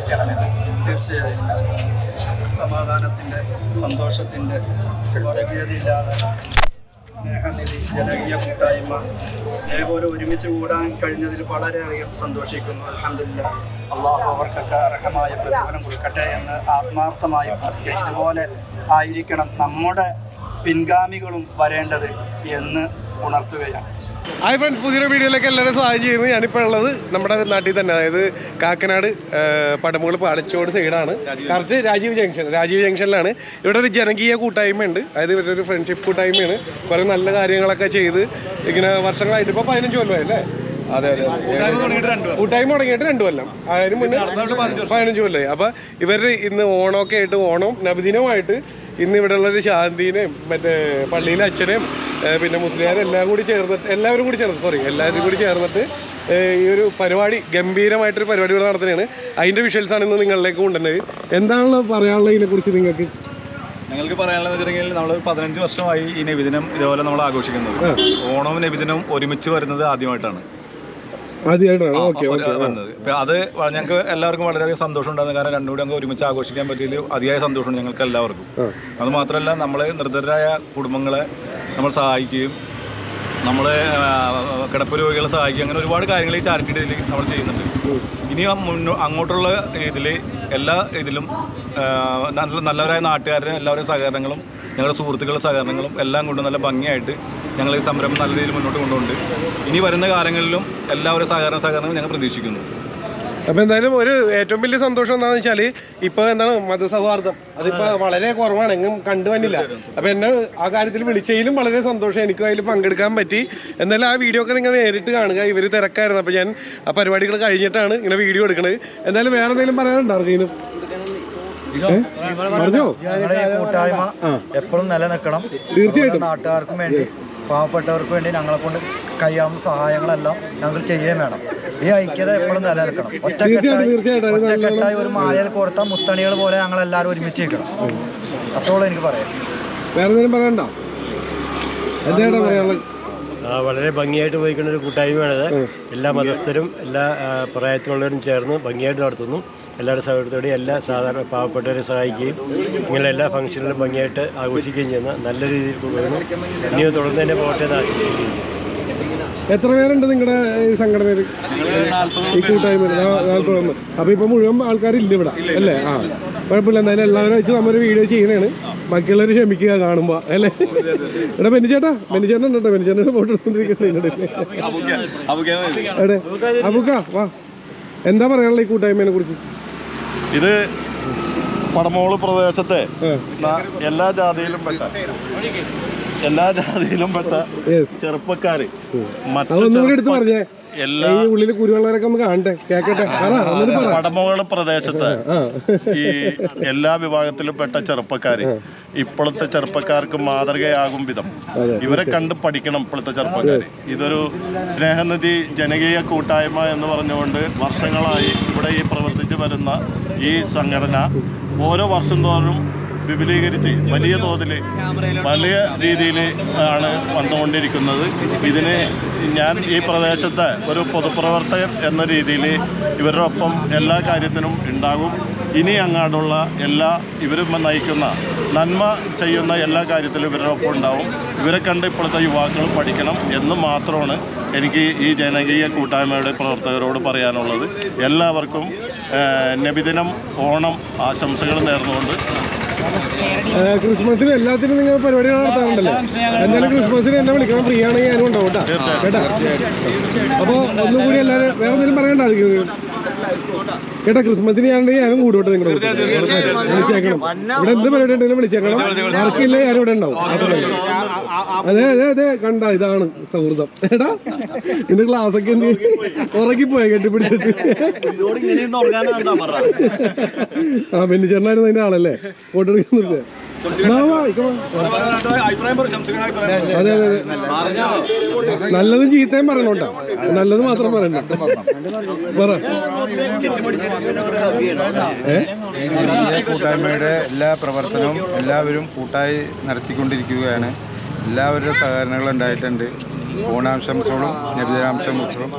കാഴ്ചകളാണ്. തീർച്ചയായും. സമാധാനത്തിന്റെ സന്തോഷത്തിന്റെ വർഗീയതയില്ലാതെ സ്നേഹനിധി ജനകീയ കൂട്ടായ്മ ഇതേപോലെ ഒരുമിച്ച് കൂടാൻ കഴിഞ്ഞതിൽ വളരെയധികം സന്തോഷിക്കുന്നു. അലഹമില്ല അള്ളാഹു അവർക്കൊക്കെ അർഹമായ പ്രതിഫലം കൊടുക്കട്ടെ എന്ന് ആത്മാർത്ഥമായി പ്രാർത്ഥിക്കുക ഇതുപോലെ ആയിരിക്കണം നമ്മുടെ പിൻഗാമികളും വരേണ്ടത് എന്ന് ഉണർത്തുകയാണ്. ഹായ് ഫ്രണ്ട്സ് പുതിയൊരു വീഡിയോയിലേക്ക് എല്ലാവരും സ്വാഗതം ചെയ്യുന്നു. ഞാനിപ്പോൾ ഉള്ളത് നമ്മുടെ നാട്ടിൽ തന്നെ അതായത് കാക്കനാട് പടമുകൾ പാലച്ചോട് സൈഡാണ് കറക്റ്റ് രാജീവ് ജംഗ്ഷൻ രാജീവ് ജംഗ്ഷനിലാണ് ഇവിടെ ഒരു ജനകീയ കൂട്ടായ്മയുണ്ട്. അതായത് ഇവരുടെ ഒരു ഫ്രണ്ട്ഷിപ്പ് കൂട്ടായ്മയാണ്. കുറേ നല്ല കാര്യങ്ങളൊക്കെ ചെയ്ത് ഇങ്ങനെ വർഷങ്ങളായിട്ട്. ഇപ്പോൾ പതിനഞ്ച് കൊല്ലമായി അല്ലേ? അതെ അതെ കൂട്ടായ്മ തുടങ്ങിയിട്ട് രണ്ടു കൊല്ലം. അതിന് മുന്നേ പതിനഞ്ച് കൊല്ലമായി അപ്പോൾ ഇവർ ഇന്ന് ഓണമൊക്കെ ആയിട്ട് ഓണം നബിദിനമായിട്ട് ഇന്ന് ഇവിടെ ഉള്ളത് ശാന്തിനെയും മറ്റേ പള്ളിയിലെ അച്ഛനെയും പിന്നെ മുസ്ലിയാരും എല്ലാം കൂടി ചേർന്നിട്ട് എല്ലാവരും കൂടി ചേർന്നു സോറി എല്ലാവരും കൂടി ചേർന്നിട്ട് ഈ ഒരു പരിപാടി ഗംഭീരമായിട്ടൊരു പരിപാടി ഇവിടെ നടത്തുകയാണ് അതിന്റെ വിഷ്വൽസ് ആണ് ഇന്ന് നിങ്ങളിലേക്ക് കൊണ്ടുവന്നത്. എന്താണല്ലോ പറയാനുള്ളത് ഇതിനെ കുറിച്ച് നിങ്ങൾക്ക് ഞങ്ങൾക്ക് പറയാനുള്ളത് വെച്ചിട്ടുണ്ടെങ്കിൽ നമ്മൾ പതിനഞ്ച് വർഷമായി ഈ നബിദിനം ഇതേപോലെ നമ്മൾ ആഘോഷിക്കുന്നത്. ഓണവും നബിദിനവും ഒരുമിച്ച് വരുന്നത് ആദ്യമായിട്ടാണ്. ആദ്യമായിട്ടാണ്. ഓക്കെ ഒരു- വരുന്നത് ഇപ്പൊ അത് ഞങ്ങൾക്ക് എല്ലാവർക്കും വളരെയധികം സന്തോഷം ഉണ്ടായിരുന്നു. കാരണം രണ്ടും കൂടി അങ്ങ് ഒരുമിച്ച് ആഘോഷിക്കാൻ പറ്റിയതിൽ അതിയായ സന്തോഷമുണ്ട് ഞങ്ങൾക്ക് എല്ലാവർക്കും. അത് മാത്രമല്ല നമ്മളെ നിർദ്ധരായ കുടുംബങ്ങളെ നമ്മൾ സഹായിക്കുകയും നമ്മൾ കിടപ്പ് രോഗികളെ സഹായിക്കുക അങ്ങനെ ഒരുപാട് കാര്യങ്ങൾ ഈ ചാരിറ്റി ഡേയിൽ നമ്മൾ ചെയ്യുന്നുണ്ട്. ഇനി അങ്ങോട്ടുള്ള ഇതിൽ എല്ലാ ഇതിലും നല്ല നല്ലവരായ നാട്ടുകാരുടെ എല്ലാവരുടെയും സഹകരണങ്ങളും ഞങ്ങളുടെ സുഹൃത്തുക്കളുടെ സഹകരണങ്ങളും എല്ലാം കൊണ്ട് നല്ല ഭംഗിയായിട്ട് ഞങ്ങൾ ഈ സംരംഭം നല്ല രീതിയിൽ മുന്നോട്ട് കൊണ്ടുപോകുന്നുണ്ട്. ഇനി വരുന്ന കാലങ്ങളിലും എല്ലാവരും സഹകരണ സഹകരണവും ഞങ്ങൾ പ്രതീക്ഷിക്കുന്നു. അപ്പൊ എന്തായാലും ഒരു ഏറ്റവും വലിയ സന്തോഷം എന്താണെന്ന് വെച്ചാൽ ഇപ്പൊ എന്താണ് മതസൗഹാർദ്ദം. അതിപ്പോ വളരെ കുറവാണ് എങ്ങും കണ്ടുവന്നില്ല അപ്പൊ എന്നെ ആ കാര്യത്തിൽ വിളിച്ചതിലും വളരെ സന്തോഷം. എനിക്കും അതിൽ പങ്കെടുക്കാൻ പറ്റി. എന്നാലും ആ വീഡിയോ ഒക്കെ നിങ്ങൾ നേരിട്ട് കാണുക. ഇവർ തിരക്കായിരുന്നു. അപ്പൊ ഞാൻ ആ പരിപാടികൾ കഴിഞ്ഞിട്ടാണ് ഇങ്ങനെ വീഡിയോ എടുക്കുന്നത് എന്തായാലും വേറെ എന്തെങ്കിലും പറയാനുണ്ടോ ആർക്കെങ്കിലും ഏ? പറഞ്ഞോ? കൂട്ടായ്മ എപ്പോഴും നിലനിൽക്കണം. തീർച്ചയായിട്ടും. നാട്ടുകാർക്കും വേണ്ടി. പാവപ്പെട്ടവർക്ക് വേണ്ടി ഞങ്ങളെക്കൊണ്ട് കഴിയാവുന്ന സഹായങ്ങളെല്ലാം ഞങ്ങൾ ചെയ്യുകയും വേണം. ഈ ഐക്യത എപ്പോഴും നിലനിൽക്കണം. ഒറ്റക്കെട്ടായി. ഒറ്റക്കെട്ടായി ഒരു മാലയിൽ കൊടുത്ത മുത്തണികൾ പോലെ ഞങ്ങൾ എല്ലാവരും ഒരുമിച്ച് നിൽക്കണം. അത്തോളം എനിക്ക് പറയാം വേറെ എന്തെങ്കിലും പറയണ്ട? എന്താ പറയാനുള്ളത്? വളരെ ഭംഗിയായിട്ട് പോയിക്കുന്ന ഒരു കൂട്ടായ്മയാണിത്. എല്ലാ മതസ്ഥരും എല്ലാ പ്രായത്തിലുള്ളവരും ചേർന്ന് ഭംഗിയായിട്ട് നടത്തുന്നു. എല്ലാവരുടെ സഹകരണത്തോടെ എല്ലാ സാധാരണ പാവപ്പെട്ടവരെ സഹായിക്കുകയും ഇങ്ങനെ എല്ലാ ഫംഗ്ഷനിലും ഭംഗിയായിട്ട് ആഘോഷിക്കുകയും ചെയ്യുന്ന നല്ല രീതിയിൽ പോകുന്നു ഇനിയും തുടർന്ന് തന്നെ പോകട്ടെ എന്ന് ആശംസിക്കുകയും എത്ര പേരുണ്ട് നിങ്ങളുടെ ഈ സംഘടനയിൽ ഈ കൂട്ടായ്മ നാൽപ്പത് അപ്പൊ ഇപ്പൊ മുഴുവൻ ആൾക്കാരില്ല ഇവിടെ അല്ലേ? ആ കുഴപ്പമില്ല. എന്തായാലും എല്ലാവരും വെച്ച് നമ്മൊരു വീഡിയോ ചെയ്യണതാണ് ബാക്കിയുള്ളവർ ക്ഷമിക്കുക കാണുമ്പോ അല്ലേ? എടാ ബെനിച്ചേട്ടാ ബെന്നിച്ചേട്ടൻ ഉണ്ടോ? ബെന്നിച്ചേട്ടൻ ഫോട്ടോ എടുത്തോണ്ടിരിക്കുന്നുണ്ട് എടെ അബുക്ക വാ. എന്താ പറയാനുള്ള ഈ കൂട്ടായ്മയെ കുറിച്ച്? ഇത് പടമോൾ പ്രദേശത്തെ എല്ലാ ജാതിയിലും പെട്ട എല്ലാ ജാതിയിലും പെട്ട ചെറുപ്പക്കാര്. മറ്റേ എല്ലാ ഉള്ളിൽ കുരുവെള്ളവരൊക്കെ ഒന്ന് കാണട്ടെ കേക്കട്ടെ? പ്രദേശത്ത്. പ്രദേശത്തെ ഈ എല്ലാ വിഭാഗത്തിലും പെട്ട ചെറുപ്പക്കാര്. ഇപ്പോഴത്തെ ചെറുപ്പക്കാർക്ക് മാതൃകയാകും വിധം. ഇവരെ കണ്ട് പഠിക്കണം ഇപ്പോഴത്തെ ചെറുപ്പക്കാർ ഇതൊരു സ്നേഹനിധി ജനകീയ കൂട്ടായ്മ എന്ന് പറഞ്ഞുകൊണ്ട് വർഷങ്ങളായി ഇവിടെ ഈ പ്രവർത്തിച്ചു വരുന്ന ഈ സംഘടന ഓരോ വർഷം തോറും വിപുലീകരിച്ച് വലിയ തോതിൽ വലിയ രീതിയിൽ ആണ് വന്നുകൊണ്ടിരിക്കുന്നത്. ഇതിന് ഞാൻ ഈ പ്രദേശത്തെ ഒരു പൊതുപ്രവർത്തകൻ എന്ന രീതിയിൽ ഇവരുടെ ഒപ്പം എല്ലാ കാര്യത്തിനും ഉണ്ടാകും. ഇനി അങ്ങാടുള്ള എല്ലാ ഇവരും നയിക്കുന്ന നന്മ ചെയ്യുന്ന എല്ലാ കാര്യത്തിലും ഇവരുടെ ഒപ്പം ഉണ്ടാവും. ഇവരെ കണ്ട് ഇപ്പോഴത്തെ യുവാക്കൾ പഠിക്കണം എന്ന് മാത്രമാണ് എനിക്ക് ഈ ജനകീയ കൂട്ടായ്മയുടെ പ്രവർത്തകരോട് പറയാനുള്ളത്. എല്ലാവർക്കും നബിദിനം ഓണം ആശംസകൾ നേർന്നുകൊണ്ട് ക്രിസ്മസിന് എല്ലാത്തിനും നിങ്ങൾ പരിപാടികൾ നടത്താറുണ്ടല്ലോ? എന്തായാലും ക്രിസ്മസിന് എന്നെ വിളിക്കണം. ഫ്രീ ആണെങ്കിൽ ഞാനും ഉണ്ടാവും കേട്ടോ. കേട്ടോ? അപ്പോൾ ഒന്നും കൂടി എല്ലാവരും വേറെ എന്തെങ്കിലും പറയണ്ടായിരിക്കും കേട്ടാ ക്രിസ്മസിന് ഞാനുണ്ടെങ്കിൽ ഞാനും കൂടുവിട്ടെ നിങ്ങളുടെ വിളിച്ചേക്കണം. ഇവിടെ എന്ത് പരിപാടി ഉണ്ടെങ്കിലും വിളിച്ചേക്കണം. ആർക്കില്ല ഞാനും ഇവിടെ ഉണ്ടാവും. അതെ അതെ അതെ. കണ്ട ഇതാണ് സൗഹൃദം. ഏടാ നിന്റെ ക്ലാസ് ഒക്കെ എന്ത് പോയ കെട്ടിപ്പിടിച്ചിട്ട്? ആ ബെന്നിച്ചേട്ടനായിരുന്നു അതിന്റെ ആളല്ലേ? ഫോട്ടോ എടുക്കാൻ അതെ അതെ നല്ലതും ചീത്തയും പറയണോണ്ട. നല്ലത് മാത്രം പറയണ്ട. പറ. കൂട്ടായ്മയുടെ എല്ലാ പ്രവർത്തനവും എല്ലാവരും കൂട്ടായി നടത്തിക്കൊണ്ടിരിക്കുകയാണ്. എല്ലാവരുടെ സഹകരണങ്ങൾ ഉണ്ടായിട്ടുണ്ട് ഓണാംശംസകളും നബിദിനാംശംസകളും.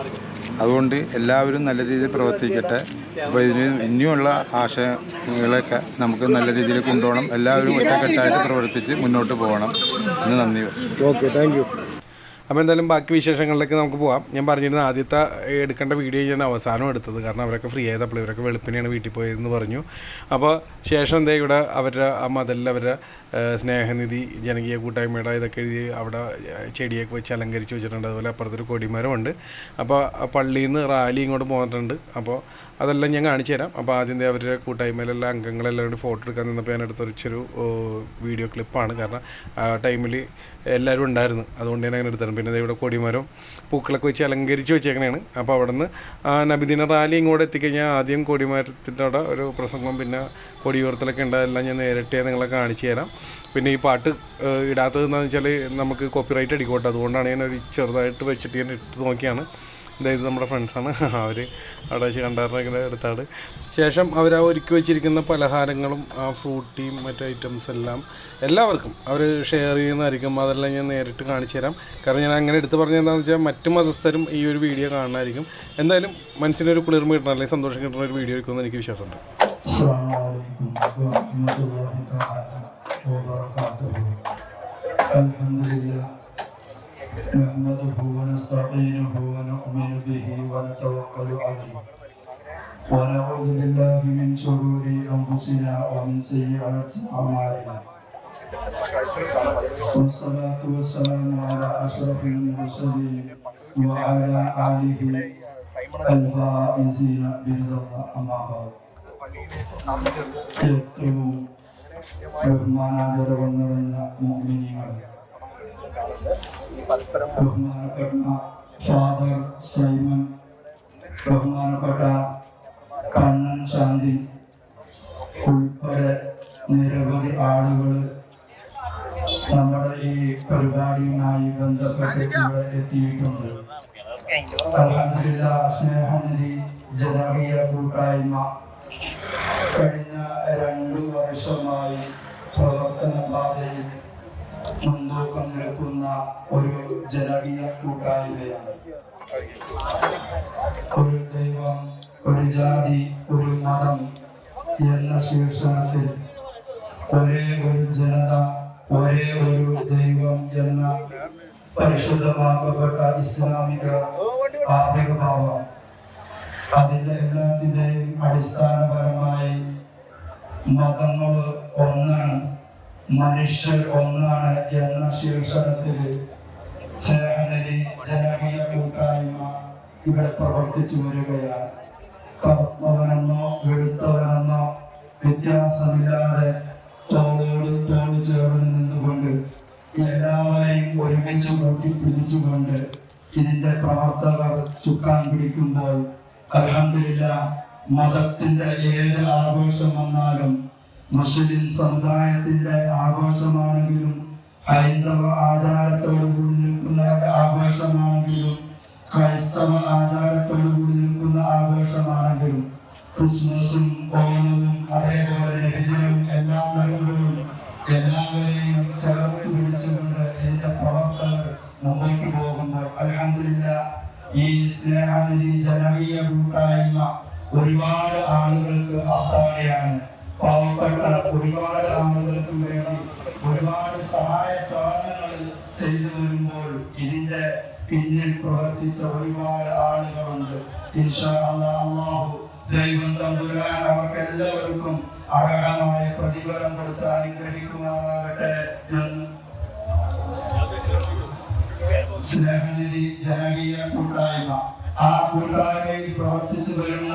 അതുകൊണ്ട് എല്ലാവരും നല്ല രീതിയിൽ പ്രവർത്തിക്കട്ടെ. അപ്പോൾ ഇതിന് ഇനിയുള്ള ആശയങ്ങളൊക്കെ നമുക്ക് നല്ല രീതിയിൽ കൊണ്ടുപോകണം. എല്ലാവരും ഒറ്റക്കെട്ടായിട്ട് പ്രവർത്തിച്ച് മുന്നോട്ട് പോകണം. എന്ന് നന്ദി. Okay thank you. അപ്പോൾ എന്തായാലും ബാക്കി വിശേഷങ്ങളിലേക്ക് നമുക്ക് പോകാം ഞാൻ പറഞ്ഞിരുന്ന ആദ്യത്തെ എടുക്കേണ്ട വീഡിയോ ഞാൻ അവസാനം എടുത്തത്. കാരണം അവരൊക്കെ ഫ്രീ ആയതപ്പോൾ ഇവരൊക്കെ വെളുപ്പിനെയാണ് വീട്ടിൽ പോയതെന്ന് പറഞ്ഞു. അപ്പോൾ ശേഷം എന്താ ഇവിടെ അവരുടെ ആ മതലിൽ അവരുടെ സ്നേഹനിധി ജനകീയ കൂട്ടായ്മയുടെ ഇതൊക്കെ എഴുതി അവിടെ ചെടിയൊക്കെ വെച്ച് അലങ്കരിച്ച് വെച്ചിട്ടുണ്ട്. അതുപോലെ അപ്പുറത്തൊരു കൊടിമരമുണ്ട്. അപ്പോൾ പള്ളിയിൽ നിന്ന് റാലി ഇങ്ങോട്ട് പോന്നിട്ടുണ്ട്. അപ്പോൾ അതെല്ലാം ഞാൻ കാണിച്ചു തരാം. അപ്പോൾ ആദ്യം ദേ അവരുടെ കൂട്ടായ്മയിലുള്ള അംഗങ്ങളെല്ലാം കൂടി ഫോട്ടോ എടുക്കാൻ നിന്നപ്പോൾ ഞാൻ എടുത്ത ചെറു വീഡിയോ ക്ലിപ്പാണ്. കാരണം ആ ടൈമിൽ എല്ലാവരും ഉണ്ടായിരുന്നു. അതുകൊണ്ട് ഞാൻ അങ്ങനെ എടുത്തത് പിന്നെ ഇവിടെ കൊടിമരം പൂക്കളൊക്കെ വെച്ച് അലങ്കരിച്ച് വെച്ചേക്കണേണ്. അപ്പോൾ അവിടെ നിന്ന് നബിദിന റാലി ഇങ്ങോട്ട് എത്തിക്കഴിഞ്ഞാൽ ആദ്യം കൊടിമരത്തിന്റെ അവിടെ ഒരു പ്രസംഗം പിന്നെ കൊടിയുയർത്തലൊക്കെ ഉണ്ടായതെല്ലാം ഞാൻ നേരിട്ടേ നിങ്ങളെ കാണിച്ചു തരാം. പിന്നെ ഈ പാട്ട് ഏഹ്, ഇടാത്തത് എന്താണെന്ന് വെച്ചാൽ നമുക്ക് കോപ്പിറൈറ്റ് അടിക്കോട്ടെ. അതുകൊണ്ടാണ് ഞാൻ ഒരു ചെറുതായിട്ട് വെച്ചിട്ട് ഞാൻ ഇട്ട് നോക്കിയാണ്. അതായത് നമ്മുടെ ഫ്രണ്ട്സാണ് അവർ അവിടെ വെച്ച് കണ്ടാറിനെ എടുത്താണ്. ശേഷം അവർ ആ ഒരുക്കി വെച്ചിരിക്കുന്ന പലഹാരങ്ങളും ആ ഫ്രൂട്ടിയും മറ്റു ഐറ്റംസ് എല്ലാം എല്ലാവർക്കും അവർ ഷെയർ ചെയ്യുന്നതായിരിക്കും. അതെല്ലാം ഞാൻ നേരിട്ട് കാണിച്ചു തരാം. കാരണം ഞാൻ അങ്ങനെ എടുത്ത് പറഞ്ഞത് എന്താണെന്ന് വെച്ചാൽ മറ്റു മതസ്ഥരും ഈ ഒരു വീഡിയോ കാണുന്നതായിരിക്കും. എന്തായാലും മനസ്സിനൊരു കുളിർമ കിട്ടണം അല്ലെങ്കിൽ സന്തോഷം കിട്ടുന്ന ഒരു വീഡിയോ എടുക്കുമെന്ന് എനിക്ക് വിശ്വാസമുണ്ട്. السلام عليكم ورحمة الله تعالى وبركاته الحمد لله نحمده ونستعينه ونؤمن به ونتوكل عليه ونعوذ بالله من شرور أنفسنا ومن سيئات أعمالنا والصلاة والسلام على أشرف المرسلين وعلى آله الفائزين برضا الله أما بعد ഏറ്റവും ബഹുമാനാദരവ് നിറഞ്ഞ മോമിനികൾ ബഹുമാനപ്പെട്ട ഫാദർ സൈമൻ ബഹുമാനപ്പെട്ട കണ്ണൻ ശാന്തി ഉൾപ്പെടെ നിരവധി ആളുകൾ നമ്മുടെ ഈ പരിപാടിയുമായി ബന്ധപ്പെട്ട് ഇവിടെ എത്തിയിട്ടുണ്ട് അൽഹംദുലില്ലാ സ്നേഹനിധി ജനകീയ കൂട്ടായ്മ കഴിഞ്ഞ രണ്ടു വർഷമായി പ്രവർത്തന പാതയിൽ മുൻതൂക്കം നിൽക്കുന്ന ഒരു ജനകീയ കൂട്ടായ്മയാണ്. ഒരു ദൈവം ഒരു ജാതി ഒരു മതം എന്ന ശീർഷണത്തിൽ ഒരേ ഒരു ജനത ഒരേ ഒരു ദൈവം എന്ന പരിശുദ്ധമാക്കപ്പെട്ട ഇസ്ലാമിക ആവേഗഭാവം അതിന്റെ എല്ലാത്തിന്റെയും അടിസ്ഥാനപരമായി മതങ്ങൾ ഒന്നാണ് മനുഷ്യർ ഒന്നാണ് എന്ന ശീർഷകത്തിൽ സ്നേഹനിധി ജനകീയ കൂട്ടായ്മ ഇവിടെ പ്രവർത്തിച്ചു വരികയാണ്. കറുത്തവനെന്നോ വെളുത്തവനെന്നോ വ്യത്യാസമില്ലാതെ തോളോട് തോൾ ചേർന്ന് നിന്നുകൊണ്ട് എല്ലാവരെയും ഒരുമിച്ച് കൂട്ടി പിടിച്ചുകൊണ്ട് ഇതിന്റെ പ്രവർത്തകർ ചുക്കാൻ പിടിക്കുമ്പോൾ അലഹമില്ല മതത്തിന്റെ ഏത് ആഘോഷം വന്നാലും മുസ്ലിം സമുദായത്തിന്റെ ആഘോഷമാണെങ്കിലും ഹൈന്ദവ ആചാരത്തോടു കൂടി നിൽക്കുന്ന ആഘോഷമാണെങ്കിലും ക്രൈസ്തവ ആചാരത്തോടു കൂടി നിൽക്കുന്ന ആഘോഷമാണെങ്കിലും ക്രിസ്മസും ഓണവും അതേപോലെ നബിദിനവും എല്ലാം വരുമ്പോഴും എല്ലാവരെയും ചേർത്ത് പിടിച്ചുകൊണ്ട് എന്റെ പ്രവർത്തകർ മുമ്പോട്ട് പോകുമ്പോൾ അലഹമില്ല ഈ സ്നേഹനിധി ജനകീയ കൂട്ടായ്മ ഒരുപാട് ആളുകൾക്ക് അത്താഴയാണ് പാവപ്പെട്ട ഒരുപാട് ആളുകൾക്ക് വേണ്ടി ഒരുപാട് സഹായ സഹനങ്ങൾ ചെയ്തു വരുമ്പോൾ ഇതിന്റെ പിന്നിൽ പ്രവർത്തിച്ച ഒരുപാട് ആളുകളുണ്ട്. ദൈവം തമ്പുരാൻ അവർക്ക് എല്ലാവർക്കും അർഹമായ പ്രതിഫലം കൊടുത്ത് അനുഗ്രഹിക്കുമാറാകട്ടെ. എന്ന് സ്നേഹനിധി ജനകീയ കൂട്ടായ്മ. ആ കൂട്ടായ്മയിൽ പ്രവർത്തിച്ചു വരുന്ന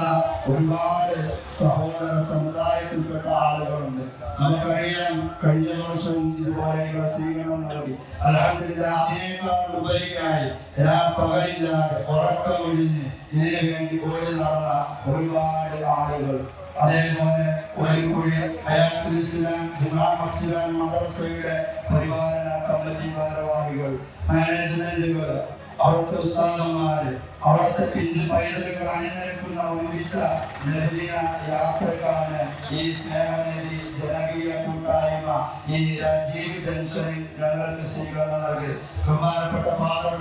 ഒരുപാട് സഹോദര സമുദായത്തിൽപ്പെട്ട ആളുകളുണ്ട്. നമുക്കറിയാം കഴിഞ്ഞ വർഷവും ഇതുപോലെയുള്ള സ്വീകരണം നൽകി. അലഹമില്ല അതിനേക്കാൾ ഉപരിയായി എല്ലാ പകരില്ലാതെ ഉറക്കമൊഴിഞ്ഞ് ഇതിനു വേണ്ടി ഓടി നടന്ന ഒരുപാട് ആളുകൾ. അതേപോലെ കോഴിക്കോട് ഹയാത്ത് ഇസ്ലാം ജുമാ മസ്ജിദ് മദ്രസയുടെ പരിപാലന കമ്മിറ്റി ഭാരവാഹികൾ മാനേജ്മെന്റുകൾ അവിടുത്തെ ഉസ്താദന്മാര് അവിടുത്തെ പിന്നിൽ പൈതലുകൾ അണിനിരക്കുന്ന ഒന്നിച്ച നബിദിന യാത്രക്കാണ് ഈ സ്നേഹനിധി ജനകീയ കൂട്ടായ്മ ഈ രാജീവ് ഞങ്ങൾക്ക് സ്വീകരണം നൽകി. ബഹുമാനപ്പെട്ട ഫാദർ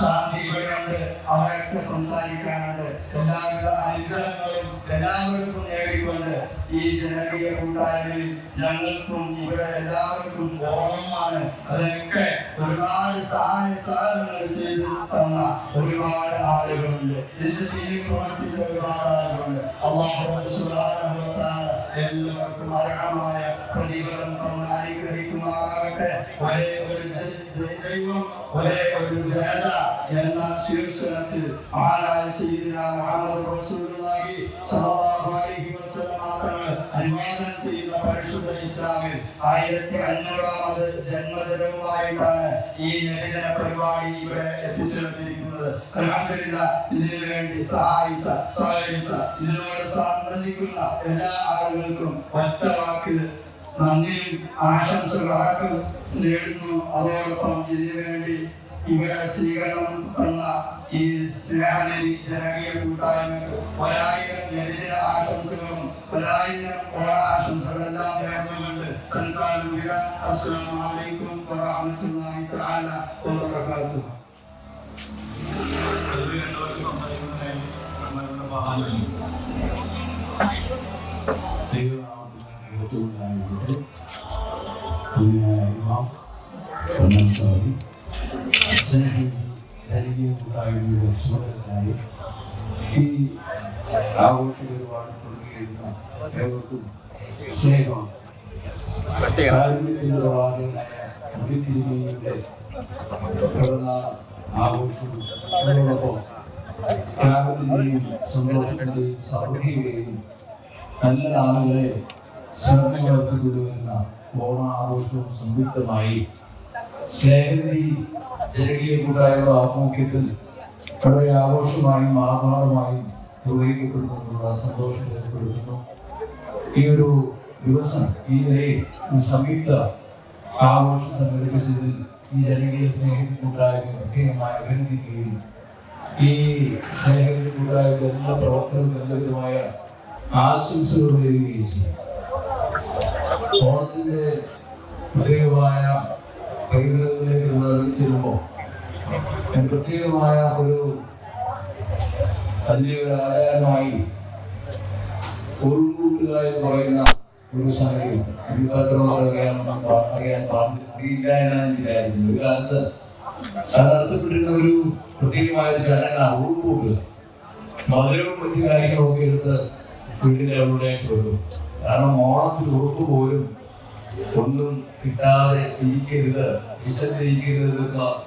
ശാന്തി ഇവിടെയുണ്ട് അവരൊക്കെ സംസാരിക്കാനുണ്ട്. എല്ലാവിധ അനുഗ്രഹങ്ങളും എല്ലാവർക്കും നേടിക്കൊണ്ട് ഈ ജനകീയ കൂട്ടായ്മയിൽ ഞങ്ങൾക്കും ഇവിടെ എല്ലാവർക്കും ഓണമാണ് അതൊക്കെ ഒരുപാട് സഹായ സഹകരണങ്ങൾ ചെയ്തു തന്ന ഒരുപാട് ആളുകളുണ്ട്. പിന്നിൽ പ്രവർത്തിച്ച ഒരുപാട് ആളുകളുണ്ട്. അള്ളാഹു തആല എല്ലാവർക്കും അർഹമായ പ്രതിഫലം തന്ന് അനുഗ്രഹിക്കുമാറാകട്ടെ ഒരേ ഒരു ദൈവം ഒരേ ഒരു ജനത എന്ന ശീർഷകത്തിൽ മഹാനായ സയ്യിദുനാ മുഹമ്മദ് റസൂലുള്ളാഹി സ്വല്ലല്ലാഹു അലൈഹി വസല്ലം തങ്ങൾ അനുവാദനം ചെയ്യുന്ന പരിശുദ്ധ ഇസ്ലാമിൽ ആയിരത്തി അഞ്ഞൂറാമത് ജന്മദിനവുമായിട്ടാണ് ഈ നബിദിന പരിപാടി ഇവിടെ എത്തിച്ചേർന്നിരിക്കുന്നത്. അൽഹംദുലില്ലാ ഇതിനു വേണ്ടി സഹായിച്ച സഹകരിച്ച ഇതിനോട് എല്ലാ ആളുകൾക്കും ഒറ്റ വാക്കിൽ നന്ദിയും ആശംസകളും നേടുന്നു അതോടൊപ്പം ഇതിനു വേണ്ടി ഇവിടെ സ്വീകരണം തന്ന ഈ സ്നേഹനിധി ജനകീയ കൂട്ടായ്മക്ക് ഒരായിരം നബിദിന ആശംസകളും ഒരായിരം ഓണാശംസകളെല്ലാം നേർന്നുകൊണ്ട് തൽക്കാലം വിട അസ്സലാമു അലൈക്കും വറഹ്മത്തുള്ളാഹി തആല വബറകാതുഹു. ഈ ആഘോഷ പരിപാടി തുടങ്ങിയിരുന്ന ഏവർക്കും സ്നേഹം കാരുണ്യത്തിന്റെ പ്രവാചകനായ മുഖ്യതിരുമേനിയുടെ പിറന്നാൾ ആഘോഷവും അതോടൊപ്പം ത്യാഗത്തിന്റെയും സന്തോഷത്തിന്റെയും സമൃദ്ധിയുടെയും നല്ല നാളുകളെ സ്മരണകളൊക്കെ കൊണ്ടുവരുന്ന ഓണാഘോഷവും സംയുക്തമായി സ്നേഹനിധി ജനകീയ കൂട്ടായ്മ ആഭിമുഖ്യത്തിൽ വളരെ ആഘോഷമായും ആഹ്ലാദമായും നിർവഹിക്കപ്പെടുന്നതിനുള്ള സന്തോഷം രേഖപ്പെടുത്തുന്നു ഈ ഒരു ദിവസം ഈ നിലയിൽ സംയുക്ത ആഘോഷം സംഘടിപ്പിച്ചതിൽ ഈ ജനകീയ സ്നേഹ കൂട്ടായ്മ പ്രത്യേകമായി അഭിനന്ദിക്കുകയും ഈ സ്നേഹ കൂട്ടായ്മ എല്ലാ പ്രവർത്തകർക്കും എല്ലാവിധമായ ആശംസകൾ നേരുകയും ചെയ്യും. ഓണത്തിന്റെ പ്രത്യേകമായ പൈതൃകങ്ങളിലേക്ക് നമ്മൾ അറിയിച്ചിരുമ്പോൾ പ്രത്യേകമായ ഒരു ഒരു ആചാരമായി ഉൾക്കൂട്ടുക എന്ന് പറയുന്ന ഒരു സമയം അത്രമാത്രം അറിയാൻ അറിയാൻ പാടില്ല എന്നാണ് വിചാരിക്കുന്നത്. ഒരു കാലത്ത് നടത്തപ്പെട്ടിരുന്ന ഒരു പ്രത്യേകമായ ഒരു ചടങ്ങാണ് ഉൾക്കൂട്ടുക മധുരവും മറ്റു കാര്യങ്ങളൊക്കെ എടുത്ത് വീട്ടിലെ അവിടെ കാരണം ഓണത്തിന് ഉറുപ്പ് പോലും ഒന്നും കിട്ടാതെ ഇരിക്കരുത് വിശന്നിരിക്കരുത്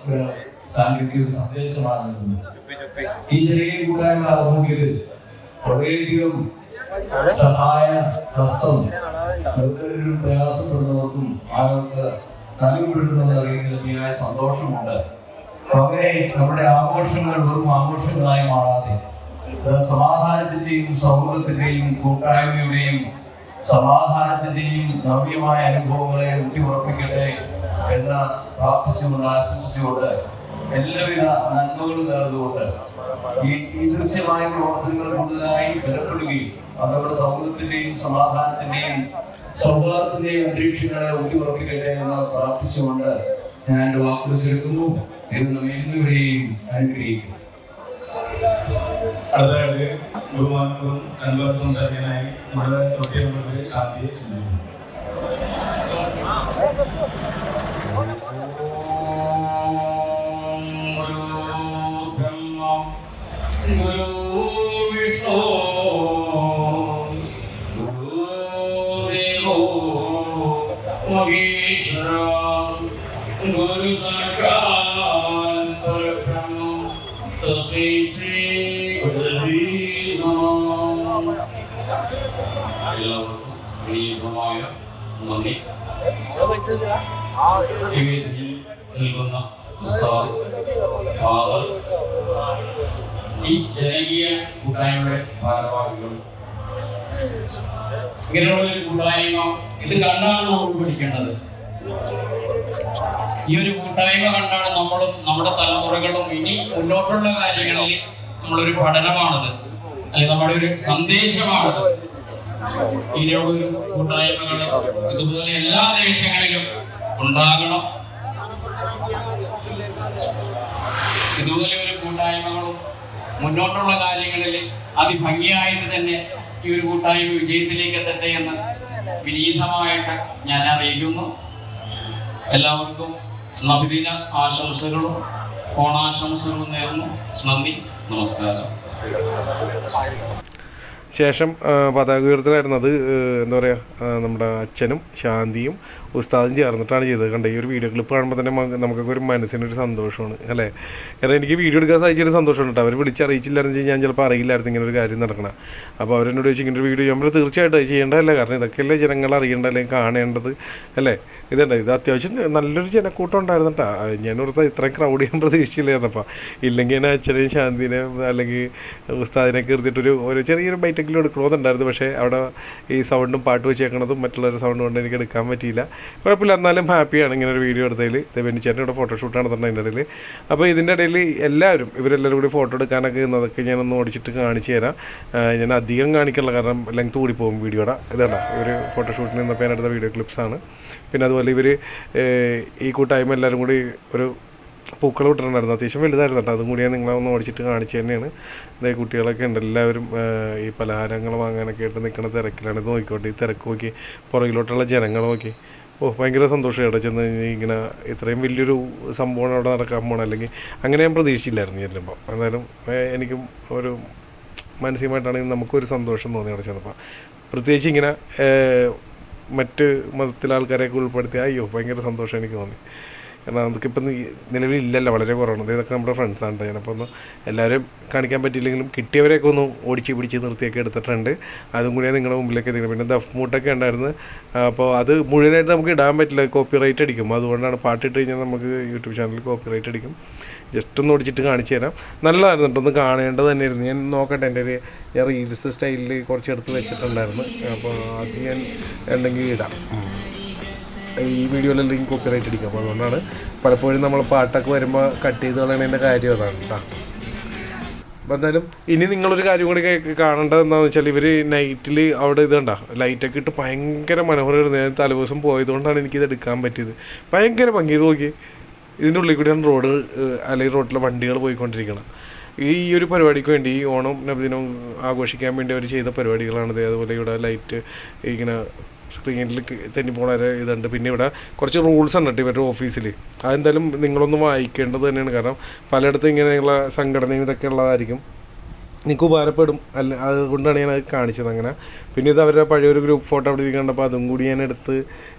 ഒരു സാങ്കേതിക സന്ദേശമാണ്. ഈ ചെറിയ കൂട്ടായ്മ ആഭിമുഖ്യത്തിൽ വളരെയധികം സഹായ ഹസ്തം നിർദ്ധരും പ്രയാസപ്പെടുന്നവർക്കും അവർക്ക് നൽകപ്പെടുന്നതെന്ന് അറിയുന്നതിൽ അതിയായ സന്തോഷമുണ്ട്. അങ്ങനെ നമ്മുടെ ആഘോഷങ്ങൾ വെറും ആഘോഷങ്ങളായി മാറാതെ സമാധാനത്തിന്റെയും സൗഹൃദത്തിന്റെയും കൂട്ടായ്മയുടെയും സമാധാനത്തിന്റെയും നവ്യമായ അനുഭവങ്ങളെ ഊട്ടിയുറപ്പിക്കട്ടെ എന്ന് പ്രാർത്ഥിച്ചുകൊണ്ട് ആശംസിച്ചുകൊണ്ട് എല്ലാവിധ നന്മകളും നേർന്നുകൊണ്ട് ഈ ദൃശ്യമായ പ്രവർത്തനങ്ങൾ കൂടുതലായി ബലപ്പെടുകയും അതവരുടെ സൗഹൃദത്തിന്റെയും സമാധാനത്തിന്റെയും സൗഹാർദ്ദത്തിന്റെയും അന്തരീക്ഷങ്ങളെ ഊട്ടിയുറപ്പിക്കട്ടെ എന്ന് പ്രാർത്ഥിച്ചുകൊണ്ട് ഞാൻ എന്റെ വാക്കുകൾ ചുരുക്കുന്നു. എന്ന് നമ്മെ എല്ലാവരെയും അനുഗ്രഹിക്കുന്നു. അടുത്തതായിട്ട് ബഹുമാനവും അനുഭവ സംസാരിക്കാനായി നമ്മുടെ ഒറ്റ ശാന്തിയെ എല്ലാവർക്കും വിനീതമായ നന്ദി ഈ വേദിയിൽ നിൽക്കുന്ന ഉസ്താദ് ഫാദർ ഈ ജനകീയ കൂട്ടായ്മയുടെ ഭാരവാഹികൾ ഇങ്ങനെയുള്ള ഒരു കൂട്ടായ്മ ഇത് കണ്ടാണ് നമ്മൾ പഠിക്കേണ്ടത്. ഈ ഒരു കൂട്ടായ്മ കണ്ടാണ് നമ്മളും നമ്മുടെ തലമുറകളും ഇനി മുന്നോട്ടുള്ള കാര്യങ്ങളിൽ നമ്മളൊരു പഠനമാണത്. അല്ലെങ്കിൽ നമ്മുടെ ഒരു സന്ദേശമാണത്. ഇനിയുള്ള കൂട്ടായ്മകൾ ഇതുപോലെ എല്ലാ ദേശങ്ങളിലും ഉണ്ടാകണം. ഇതുപോലെ ഒരു കൂട്ടായ്മകളും മുന്നോട്ടുള്ള കാര്യങ്ങളിൽ അതിഭംഗിയായിട്ട് തന്നെ ഈ ഒരു കൂട്ടായ്മ വിജയത്തിലേക്ക് എത്തട്ടെ എന്ന് വിനീതമായിട്ട് ഞാൻ അറിയിക്കുന്നു. എല്ലാവർക്കും നബിദിന ആശംസകളും ഓണാശംസകളും നേർന്നു നന്ദി നമസ്കാരം. ശേഷം പതാക ഉയർത്തലായിരുന്നത് എന്താ പറയുക നമ്മുടെ അച്ഛനും ശാന്തിയും ഉസ്താദും ചേർന്നിട്ടാണ് ചെയ്തത്. കണ്ട ഈ ഒരു വീഡിയോ ക്ലിപ്പ് കാണുമ്പോൾ തന്നെ നമുക്കൊക്കെ ഒരു മനസ്സിനൊരു സന്തോഷമാണ് അല്ലേ? കാരണം എനിക്ക് വീഡിയോ എടുക്കാൻ സാധിച്ചൊരു സന്തോഷമാണ് കേട്ടോ. അവർ വിളിച്ചറിയിച്ചില്ലായിരുന്നു ഞാൻ ചിലപ്പോൾ അറിയില്ലായിരുന്നു ഇങ്ങനെ ഒരു കാര്യം നടക്കണം. അപ്പോൾ അവരെന്നോട് ചോദിച്ചു ഇങ്ങനെ ഒരു വീഡിയോ നമ്മൾ തീർച്ചയായിട്ടും അത് ചെയ്യേണ്ടതല്ലേ? കാരണം ഇതൊക്കെയല്ലേ ജനങ്ങൾ അറിയേണ്ട അല്ലെങ്കിൽ കാണേണ്ടത് അല്ലേ? ഇതുണ്ട്. ഇത് അത്യാവശ്യം നല്ലൊരു ജനക്കൂട്ടം ഉണ്ടായിരുന്നു കേട്ടോ. ഞാൻ ഓർത്ത ഇത്രയും ക്രൗഡ് ചെയ്യാൻ പ്രതീക്ഷിച്ചില്ലായിരുന്നു അപ്പോൾ ഇല്ലെങ്കിൽ ഞാൻ അച്ഛനെയും ശാന്തിനെയും അല്ലെങ്കിൽ ഉസ്താദിനെ കീർത്തിട്ടൊരു ഒരു ചെറിയൊരു ബൈറ്റെങ്കിലും എടുക്കണമെന്നുണ്ടായിരുന്നു. പക്ഷേ അവിടെ ഈ സൗണ്ടും പാട്ട് വെച്ചേക്കണതും മറ്റുള്ളവരുടെ സൗണ്ട് കൊണ്ട് എനിക്ക് എടുക്കാൻ പറ്റിയില്ല. കുഴപ്പമില്ല എന്നാലും ഹാപ്പിയാണ് ഇങ്ങനെ ഒരു വീഡിയോ എടുത്തതിൽ ബെന്നിച്ചേട്ടൻ ഇവിടെ ഫോട്ടോഷൂട്ട് തന്നെ അതിന്റെ ഇടയിൽ അപ്പോൾ ഇതിന്റെ ഇടയിൽ എല്ലാവരും ഇവരെല്ലാവരും കൂടി ഫോട്ടോ എടുക്കാനൊക്കെ ഇന്നതൊക്കെ ഞാനൊന്ന് ഓടിച്ചിട്ട് കാണിച്ചു തരാം. ഞാൻ അധികം കാണിക്കില്ല കാരണം ലെങ്ത് കൂടി പോകും വീഡിയോയുടെ ഇതാണ് ഇവർ ഫോട്ടോഷൂട്ടിന് നിന്നപ്പോൾ ഞാൻ എടുത്ത വീഡിയോ ക്ലിപ്സാണ് പിന്നെ അതുപോലെ ഇവർ ഈ കൂട്ടായ്മ എല്ലാവരും കൂടി ഒരു പൂക്കൾ വിട്ടിട്ടുണ്ടായിരുന്നു. അത്യാവശ്യം വലുതായിരുന്നു കേട്ടോ. അതും കൂടി ഞാൻ നിങ്ങളെ ഒന്ന് ഓടിച്ചിട്ട് കാണിച്ചു തന്നെയാണ്. ഇതേ കുട്ടികളൊക്കെ ഉണ്ട്. എല്ലാവരും ഈ പലഹാരങ്ങൾ വാങ്ങാനൊക്കെ ആയിട്ട് നിൽക്കുന്ന തിരക്കിലാണ്. ഇത് നോക്കിക്കോട്ടെ. ഈ തിരക്ക് നോക്കി പുറകിലോട്ടുള്ള ജനങ്ങൾ നോക്കി. ഓ ഭയങ്കര സന്തോഷം അവിടെ ചെന്ന് കഴിഞ്ഞാൽ ഇങ്ങനെ ഇത്രയും വലിയൊരു സംഭവമാണ് അവിടെ നടക്കാൻ പോകണം അല്ലെങ്കിൽ അങ്ങനെ ഞാൻ പ്രതീക്ഷിച്ചില്ലായിരുന്നു ചെല്ലുമ്പോൾ എന്തായാലും എനിക്കും ഒരു മാനസികമായിട്ടാണെങ്കിൽ നമുക്കൊരു സന്തോഷം തോന്നി അവിടെ ചെന്നപ്പോൾ പ്രത്യേകിച്ച് ഇങ്ങനെ മറ്റ് മതത്തിലെ ആൾക്കാരെയൊക്കെ ഉൾപ്പെടുത്തി അയ്യോ ഭയങ്കര സന്തോഷം എനിക്ക് തോന്നി. കാരണം നമുക്കിപ്പം നിലവിലില്ലല്ലോ വളരെ കുറവാണ്. ഇതൊക്കെ നമ്മുടെ ഫ്രണ്ട്സാണ് ഞാനപ്പോൾ ഒന്ന് എല്ലാവരും കാണിക്കാൻ പറ്റിയില്ലെങ്കിലും കിട്ടിയവരെയൊക്കെ ഒന്ന് ഓടിച്ച് പിടിച്ച് നിർത്തിയൊക്കെ എടുത്തിട്ടുണ്ട്. അതും കൂടി ഞാൻ നിങ്ങളുടെ മുമ്പിലേക്ക് എത്തിക്കണം. പിന്നെ ദഫ് മൂട്ടൊക്കെ ഉണ്ടായിരുന്നു. അപ്പോൾ അത് മുഴുവനായിട്ട് നമുക്ക് ഇടാൻ പറ്റില്ല. കോപ്പി റൈറ്റ് അടിക്കും. അതുകൊണ്ടാണ് പാട്ടിട്ട് കഴിഞ്ഞാൽ നമുക്ക് യൂട്യൂബ് ചാനലിൽ കോപ്പി റൈറ്റ് അടിക്കും. ജസ്റ്റ് ഒന്ന് ഓടിച്ചിട്ട് കാണിച്ചു തരാം. നല്ലതായിരുന്നു കേട്ടോ ഒന്ന് കാണേണ്ടത് തന്നെയായിരുന്നു. ഞാൻ നോക്കട്ടെ. എന്റെ ഒരു ഞാൻ റീൽസ് സ്റ്റൈലിൽ കുറച്ച് എടുത്ത് വെച്ചിട്ടുണ്ടായിരുന്നു. അപ്പോൾ അത് ഞാൻ ഉണ്ടെങ്കിൽ ഇടാം. ഈ വീഡിയോയിൽ ലിങ്ക് കോപ്പി റൈറ്റ് അടിക്കും അപ്പോൾ അതുകൊണ്ടാണ് പലപ്പോഴും നമ്മൾ പാട്ടൊക്കെ വരുമ്പോൾ കട്ട് ചെയ്ത് കളയണതിന്റെ കാര്യം അതാണ് കേട്ടോ അപ്പോൾ എന്തായാലും ഇനി നിങ്ങളൊരു കാര്യം കൂടി കാണേണ്ടത് എന്താണെന്ന് വെച്ചാൽ ഇവർ നൈറ്റിൽ അവിടെ ഇത് കണ്ട ലൈറ്റൊക്കെ ഇട്ട് ഭയങ്കര മനോഹരമായിരുന്നു ഞാൻ തലേദിവസം പോയതുകൊണ്ടാണ് എനിക്കിത് എടുക്കാൻ പറ്റിയത്. ഭയങ്കര ഭംഗി. നോക്കി ഇതിന്റെ ഉള്ളിൽ കൂടിയാണ് റോഡ് അല്ലെങ്കിൽ റോഡിലെ വണ്ടികൾ പോയിക്കൊണ്ടിരിക്കണം ഈ ഒരു പരിപാടിക്ക് വേണ്ടി ഈ ഓണം നബിദിനം ആഘോഷിക്കാൻ വേണ്ടി അവർ ചെയ്ത പരിപാടികളാണിത്. അതുപോലെ ഇവിടെ ലൈറ്റ് ഇങ്ങനെ സ്ക്രീനിൽ തെന്നി പോണ ഒരു ഇതുണ്ട്. പിന്നെ ഇവിടെ കുറച്ച് റൂൾസ് ഉണ്ട് ഇവരുടെ ഓഫീസിൽ അതെന്തായാലും നിങ്ങളൊന്ന് വായിക്കേണ്ടത് തന്നെയാണ്. കാരണം പലയിടത്തും ഇങ്ങനെയുള്ള സംഘടനയും ഇതൊക്കെ ഉള്ളതായിരിക്കും. നിങ്ങൾക്ക് ഉപകാരപ്പെടും. അല്ല അതുകൊണ്ടാണ് ഞാൻ അത് കാണിച്ചത് അങ്ങനെ. പിന്നെ ഇത് അവരുടെ പഴയൊരു ഗ്രൂപ്പ് ഫോട്ടോ അവിടെ ഇരിക്കുന്നുണ്ട്. അപ്പോൾ അതും കൂടി ഞാൻ എടുത്ത്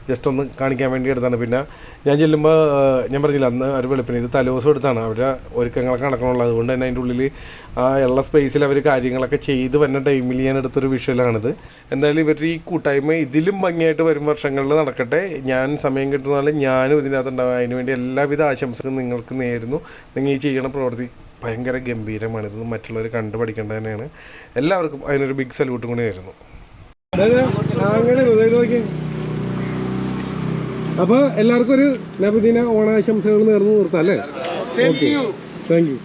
ജസ്റ്റ് ഒന്ന് കാണിക്കാൻ വേണ്ടി എടുത്താണ്. പിന്നെ ഞാൻ ചെല്ലുമ്പോൾ ഞാൻ പറഞ്ഞില്ല അന്ന് ഒരു വെളുപ്പിന് ഇത് തലേദിവസം എടുത്താണ്. അവരുടെ ഒരുക്കങ്ങളൊക്കെ നടക്കണുള്ളത്. അതുകൊണ്ട് തന്നെ അതിന്റെ ഉള്ളിൽ ആ ഉള്ള സ്പേസിൽ അവർ കാര്യങ്ങളൊക്കെ ചെയ്ത് വരുന്ന ടൈമിൽ ഞാൻ എടുത്തൊരു വിഷ്വലാണിത് എന്തായാലും ഇവരുടെ ഈ കൂട്ടായ്മ ഇതിലും ഭംഗിയായിട്ട് വരും വർഷങ്ങളിൽ നടക്കട്ടെ. ഞാൻ സമയം കിട്ടുന്നാലും ഞാനും ഇതിനകത്ത് ഉണ്ടാവും അതിനുവേണ്ടി എല്ലാവിധ ആശംസകളും നിങ്ങൾക്ക് നേരുന്നു. നിങ്ങൾ ഈ ചെയ്യണ പ്രവൃത്തി ഭയങ്കര ഗംഭീരമാണ്. ഇത് മറ്റുള്ളവർ കണ്ടു പഠിക്കേണ്ടത് തന്നെയാണ്. എല്ലാവർക്കും അതിനൊരു ബിഗ് സല്യൂട്ടും കൂടി ആയിരുന്നു അപ്പോൾ എല്ലാവർക്കും ഒരു നബിദിന ഓണാശംസകൾ നേർന്നു നിർത്താം അല്ലേ? Okay thank U